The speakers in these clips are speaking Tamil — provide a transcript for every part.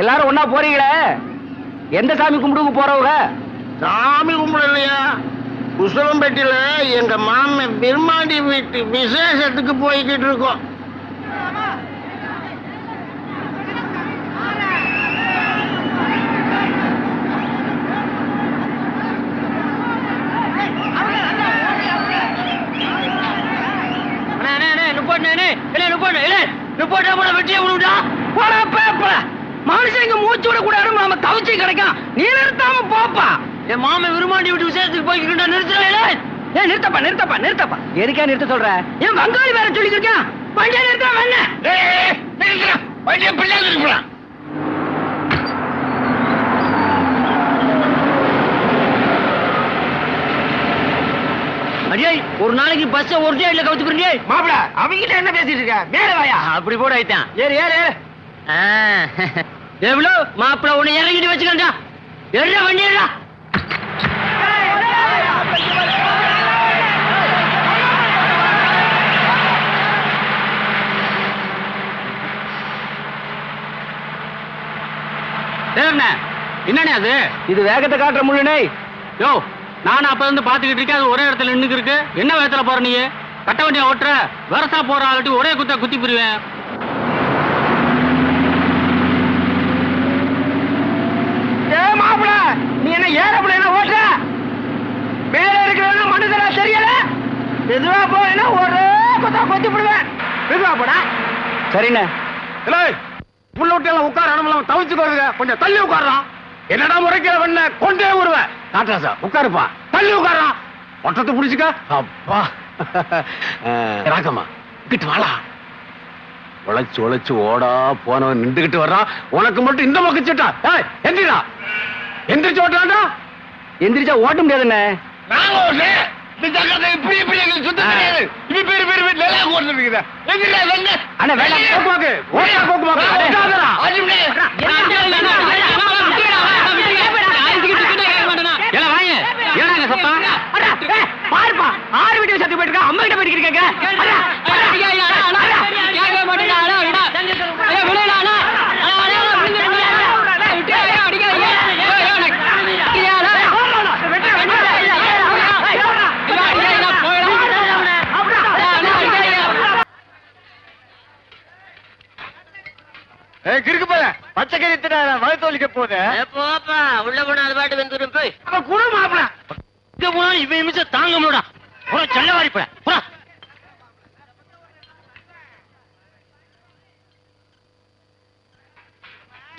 எல்லாரும் ஒண்ணா போறீங்களே? எந்த சாமி கும்பிடுக்கு போறவங்க? சாமி கும்பிடலையா? உசலம்பேட்டில எங்க மாமன் பெருமாண்டி வீட்டு விசேஷத்துக்கு போய்கிட்டு இருக்கோம். மனுஷங்க மூச்சு விட கூடாது நாம தவிச்சு கிடைக்கும். நீ நிறுத்தாம போப்பா. என் மாமன் விரும்பாண்டி விட்டு விசேஷத்துக்கு போய்க்கிட்டா நிறுத்தல ஏன் நிறுத்தப்பா நிறுத்தப்பா நிறுத்தப்பா. எதுக்கே நிறுத்த சொல்ற? ஏன் வங்காளி வேற சொல்லிருக்கான் வண்டியை நிறுத்த வேணா வண்டியை பிள்ளைங்க இருக்கலாம் அடியே ஒரு நாளைக்கு பஸ் ஒரு டேட்ல கவுத்துக்கிறீங்க மாப்பிள அவங்கிட்ட என்ன பேசிட்டு இருக்க? மேல வாயா. அப்படி போட ஆயிட்டான் ஏறு ஏறு எவ்வளோ மாப்பிள்ள உன்னை இறங்கிட்டு வச்சுக்கண்டா எடுற வண்டி எடுடா என்னண்ணே அது? இது வேகத்தை காட்டுற முள்ளுனே யோ நானும் அப்ப இருந்து பாத்துக்கிட்டு இருக்கேன். அது ஒரே இடத்துல நின்னுக்கு இருக்கு என்ன வேகத்துல போற நீ? கட்ட வண்டியை ஓட்டுற. வரசா போற ஆள்கிட்ட ஒரே குத்தா குத்தி போயிருவேன் ஏ மாப்பிள நீ என்ன ஏறப்பட என்ன ஓட்டுற மேல இருக்கிறவங்க மனுஷனா தெரியல மெதுவா போயினா ஒரே குத்தா கொத்தி விடுவேன். மெதுவா போடா? சரிண்ணே. புள்ள விட்டு உட்கார இடமெல்லாம் தவிச்சுக்கோங்க கொஞ்சம் தள்ளி உட்காரலாம் என்னடா முறைக்கிற பண்ண கொண்டே வருவேன் நாட்டராசா உட்காருப்பா. தள்ளி உட்காரலாம் ஒட்டத்தை புடிச்சுக்க. அப்பா. ராக்கம்மா இங்கிட்டு வாடா. உழைச்சு உழைச்சு ஓடா போனவன் நின்றுகிட்டு வர்றான். உனக்கு மட்டும் இந்த மொக்கச்சிட்டா ஏய் எந்திரா எந்திரிச்சு ஓட்டுறான்டா எந்திரிச்சா ஓட்ட முடியாதுண்ணே. ஓட்டு இந்த தெரியாது இப்படி வெங்க அண்ணா. கோக்குமாக்கு ஓட்டா கோக்குமாக்கு அடே. ஓட்டாதடா பாருப்பா ஆறு வீட்டு சத்து போயிட்டு அம்மா கிட்ட போயிட்டு இருக்காங்க திட்டாத வயித்தோலிக்க போகுது? போப்பா உள்ள போனா அது பாட்டு வந்துடும் போய். அவன் குடு மாப்பிள. இங்க போனா இவன் நிமிஷம் தாங்க முடியடா போடா செல்லவாரி போட. போடா.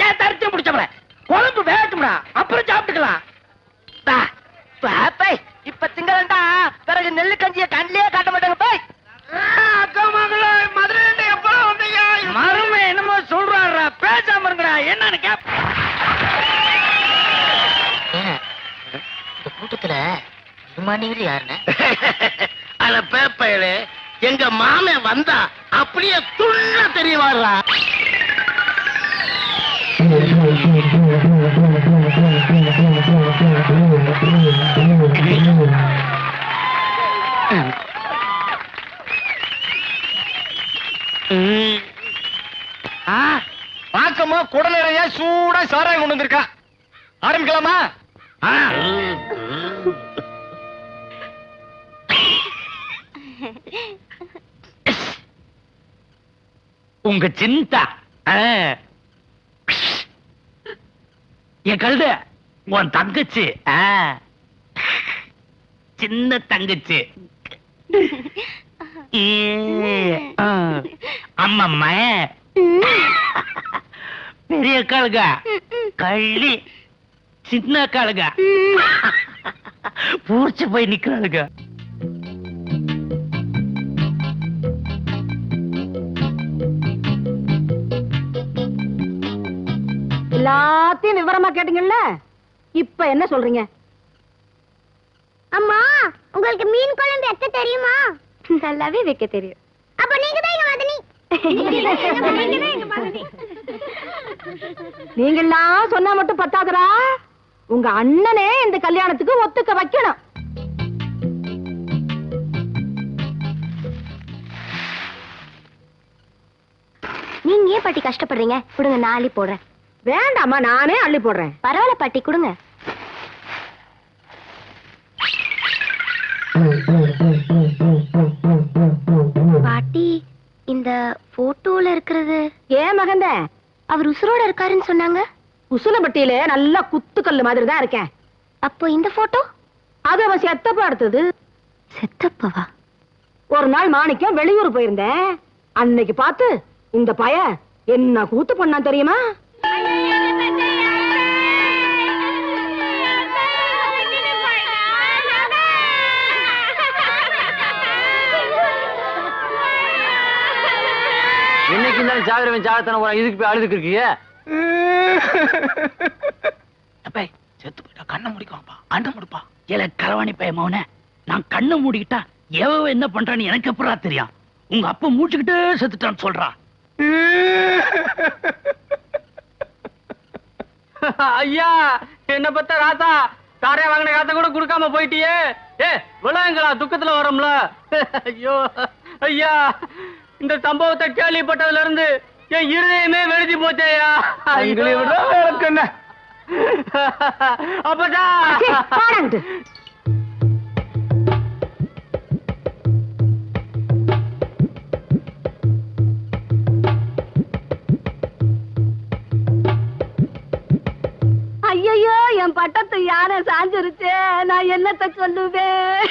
ஏன் தரிச்சு முடிச்சவள குழம்பு வேகட்டும்டா. அப்புறம் சாப்பிட்டுக்கலாம். பாப்பை இப்ப திங்களண்டா பிறகு நெல்லு கஞ்சிய கண்ணிலே காட்ட மாட்டாங்க விமானிகள் யாருன்னு? அத பேப்பையிலே எங்க மாமன் வந்தா அப்படியே துள்ள தெரியவாரா பாக்கமா குடநறைய சூடா சாராயம் கொண்டு வந்திருக்கா. ஆரம்பிக்கலாமா? உங்க சிந்தா. என் கழுத உன் தங்கச்சி. சின்ன தங்கச்சி. அம்மா பெரிய காளுக கள்ளி சின்ன காளுக பூச்சி போய் நிக்கிறாளுங்க எல்லாத்தையும் விவரமா கேட்டீங்கல்ல? இப்ப என்ன சொல்றீங்க? அம்மா உங்களுக்கு மீன் குழம்பு வைக்க தெரியுமா? நல்லாவே வைக்க தெரியும். அப்ப நீங்க தான் எங்க மதனி. நீங்கெல்லாம் சொன்னா மட்டும் பத்தாதரா உங்க அண்ணனே இந்த கல்யாணத்துக்கு ஒத்துக்க வைக்கணும். நீங்க ஏன் பாட்டி கஷ்டப்படுறீங்க? கொடுங்க நாளி போடுறேன். வேண்டாம்மா நானே அள்ளி போடுறேன். பரவாயில்ல பாட்டி கொடுங்க. பாட்டி இந்த போட்டோல இருக்கிறது. ஏன் மகந்த? அவர் உசுரோட இருக்காருன்னு சொன்னாங்க. உசுலப்பட்டியில நல்லா குத்துக்கல்லு மாதிரி தான் இருக்கேன். அப்போ இந்த போட்டோ அது அவன் செத்தப்ப அடுத்தது செத்தப்பவா? ஒரு நாள் மாணிக்கம் வெளியூர் போயிருந்தேன். அன்னைக்கு பார்த்து இந்த பய என்ன கூத்து பண்ணான் தெரியுமா? என்னைக்கு தானே சாவிரவன் சாகத்தன போறான். இதுக்கு போய் அழுதுக்கு இருக்கீங்க அப்பே செத்து போயிட்டா கண்ணை முடிக்குவாப்பா முடிப்பா. ஏல கரவாணி பையன் நான் கண்ணை மூடிக்கிட்டா எவ என்ன பண்றான்னு எனக்கு எப்படா தெரியும்? உங்க அப்பா மூச்சுக்கிட்டே செத்துட்டான்னு சொல்றா. ஐயா என்ன பத்த ராத்தா காரைய வாங்கின காத்த கூட கொடுக்காம போயிட்டியே. ஏ விளையங்களா துக்கத்துல வரோம்ல. ஐயோ ஐயா இந்த சம்பவத்தை கேள்விப்பட்டதுல இருந்து என் இருதயமே வெடிச்சு போச்சேயா எங்களை விட வேலைக்கு என்ன அப்பதான் என்னத்த சொல்லுவேன்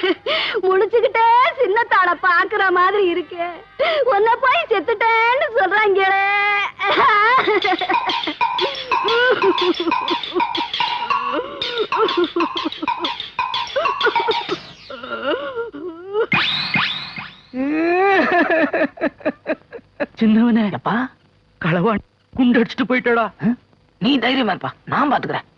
முழிச்சுக்கிட்டே சின்னத்தாள பாக்குற மாதிரி இருக்கு. உன்னை போய் செத்துட்டேன்னு சொல்றாங்களே. சின்னவனே. அப்பா களவாணி குண்டு அடிச்சுட்டு போயிட்டடா நீ தைரியமா இருப்பா. நான் பாத்துக்கிறேன்.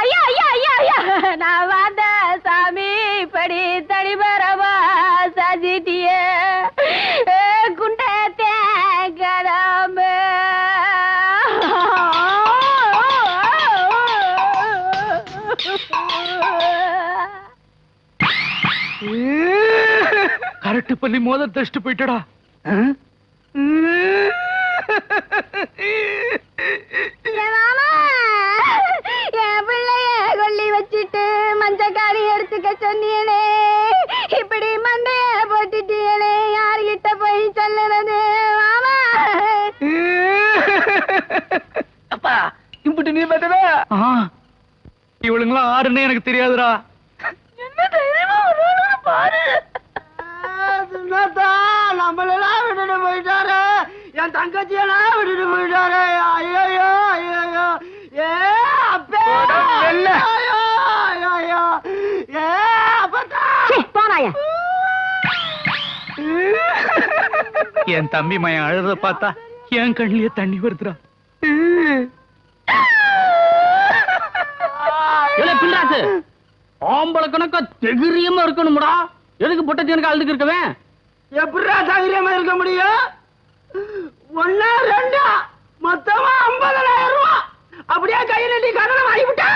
ஐயா ஐயா ஐயா ஐயா. நான் வந்த சாமி படி தனி பரவா சஜிட்டிய. குண்ட தேங்கராம கரட்டு பள்ளி மோத தச்சுட்டு போயிட்டடா. நீ பார்த்தவே இவளுங்களாம் ஆறுன்னு எனக்கு தெரியாதுடா. நம்மளெல்லாம் விட்டுட்டு போயிட்டாரு. என் தங்கச்சியெல்லாம் விட்டுட்டு போயிட்டாரு. ஐயோ ஐயோ ஏ அப்பே. என்ன? ஐயோ ஐயோ ஏ போனாயா? என் தம்பி மயன் அழுறத பார்த்தா என் கண்ணிலேயே தண்ணி வருதுடா. பிள்ளாத்து ஆம்பளை கணக்கா தைரியமா இருக்கணும்டா. எதுக்கு பொட்டத்தி எனக்கு அழுதுக்கு இருக்கவே? எப்படிடா தைரியமா இருக்க முடியும்? ஒன்னா ரெண்டா மொத்தமா ஐம்பதனாயிரம் ரூபாய் அப்படியே கை நட்டி கடனை வாங்கிவிட்டா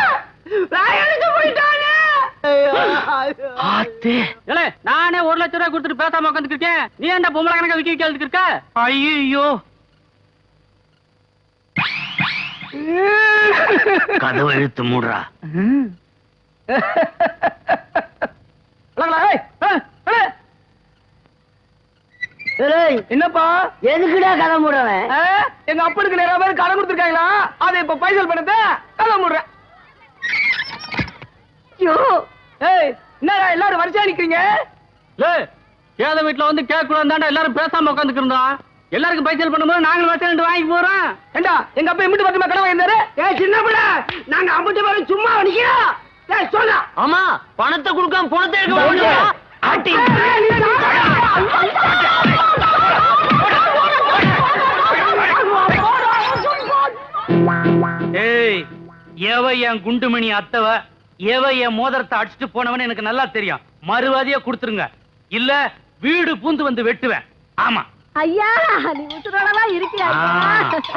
ராயனுக்கு போயிட்டானே. நானே ஒரு லட்சம் ரூபாய் கொடுத்துட்டு பேசாம உட்காந்துட்டு இருக்கேன் நீ என்ன பொம்பளை கணக்கா விக்கி விக்கி அழுதுக்கு இருக்க? ஐயோ. கதவை இழுத்து மூடுறா. என்னப்பா? எதுக்குடா கதை மூடுறவன்? எங்க அப்பனுக்கு நிறைய பேர் கடன் கொடுத்துருக்காங்களா? அதை இப்ப பைசல் பண்ணத கதை மூடுறேன். ஐயோ. ஏய் என்னடா எல்லாரும் வரிசையா நிக்கிறீங்க? ஏத வீட்டுல வந்து கேட்க கூடாது எல்லாரும் பேசாம உட்காந்துக்கு இருந்தோம் எல்லாருக்கும் பைசல் பண்ணும்போது நாங்களும் வச்சு வாங்கி போறோம். ஏண்டா எங்க அப்பா எம்பிட்டு பத்து கடன் வாங்கியிருந்தாரு ஏ சின்ன பிள்ளை நாங்க அம்பிட்டு பேரும் சும்மா நிக்கிறோம். சொல்ல ஆமா பணத்தை கொடுக்காம பணத்தை எடுக்க ஆட்டி! ஏய் எவ என் குண்டுமணி அத்தவ எவ என் மோதிரத்தை அடிச்சுட்டு போனவன்னு எனக்கு நல்லா தெரியும். மறுவாதியா கொடுத்துருங்க. இல்ல வீடு பூந்து வந்து வெட்டுவேன். ஆமா. ஐயா நீ உசுரோடலாம் இருக்கியா?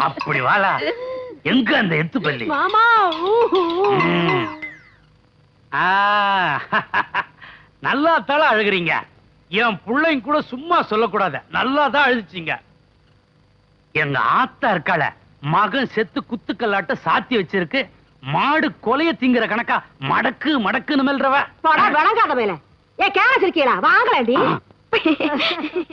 அப்படி வாழா எங்க அந்த எத்து பள்ளி மாமா நல்லா தாள அழுகுறீங்க. என் பிள்ளைங்க கூட சும்மா சொல்லக்கூடாது. நல்லா தான் அழுதுச்சீங்க. எங்க ஆத்தா இருக்காள மகன் செத்து குத்துக்கல்லாட்ட சாத்தி வச்சிருக்கு. மாடு கொலைய திங்கிற கணக்கா மடக்கு மடக்குன்னு மெல்றவ. வணங்காத மேல. ஏ வாங்கலாண்டி.